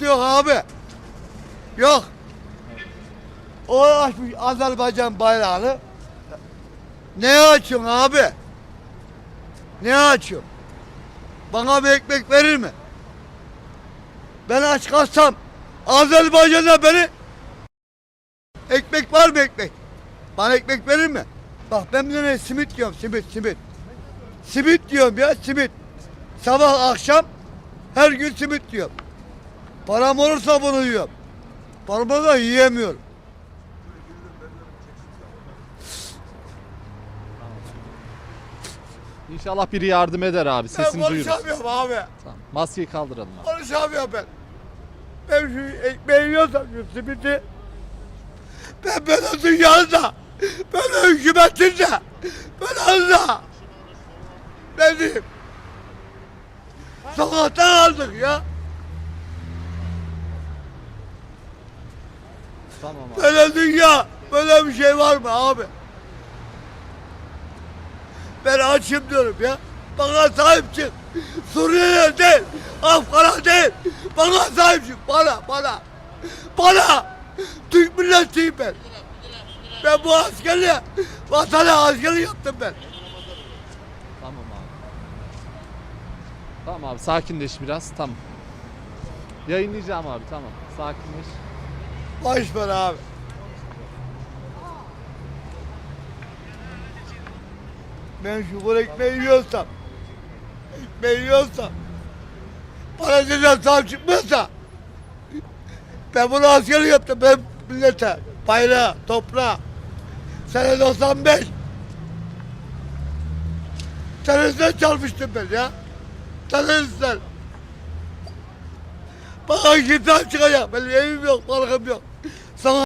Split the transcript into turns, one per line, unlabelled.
yok abi. Yok. O açmış Azerbaycan bayrağını. Ne açıyorsun abi? Ne açıyorsun? Bana bir ekmek verir mi? Ben aç kalsam Azerbaycan'da beni ekmek var mı ekmek? Bana ekmek verir mi? Bak ben bir tane simit diyorum simit simit. Simit diyorum ya simit. Sabah akşam her gün simit diyorum. Param olursa bunu yiyorum. Paramı da yiyemiyorum.
İnşallah biri yardım eder abi.
Ben
Sesini duyururuz.
konuşamıyorum abi.
Tamam. Maskeyi kaldıralım abi.
Konuşamıyorum ben. Ben şu ekmeği yiyorsam şu simiti ben böyle dünyada böyle hükümetinde böyle Allah ne diyeyim sokakta kaldık ya
Tamam abi.
böyle dünya böyle bir şey var mı abi ben açım diyorum ya bana sahip çık Suriye'de değil Afgan'a değil bana sahip çık bana bana bana Türk milletiyim ben ben bu askerliğe vatana askeri yaptım ben
Tamam abi. Tamam abi sakinleş biraz. Tamam. Yayınlayacağım abi tamam. Sakinleş.
Boş ver abi. Ben şu ekmeği yiyorsam, ekmeği yiyorsam, bana ceza sahip çıkmazsa, ben bunu askeri yaptım, ben millete, bayrağı, toprağı, sene 95, teröristler çalmıştım ben ya, teröristler. Bana sahip çıkacak, benim evim yok, barkım yok.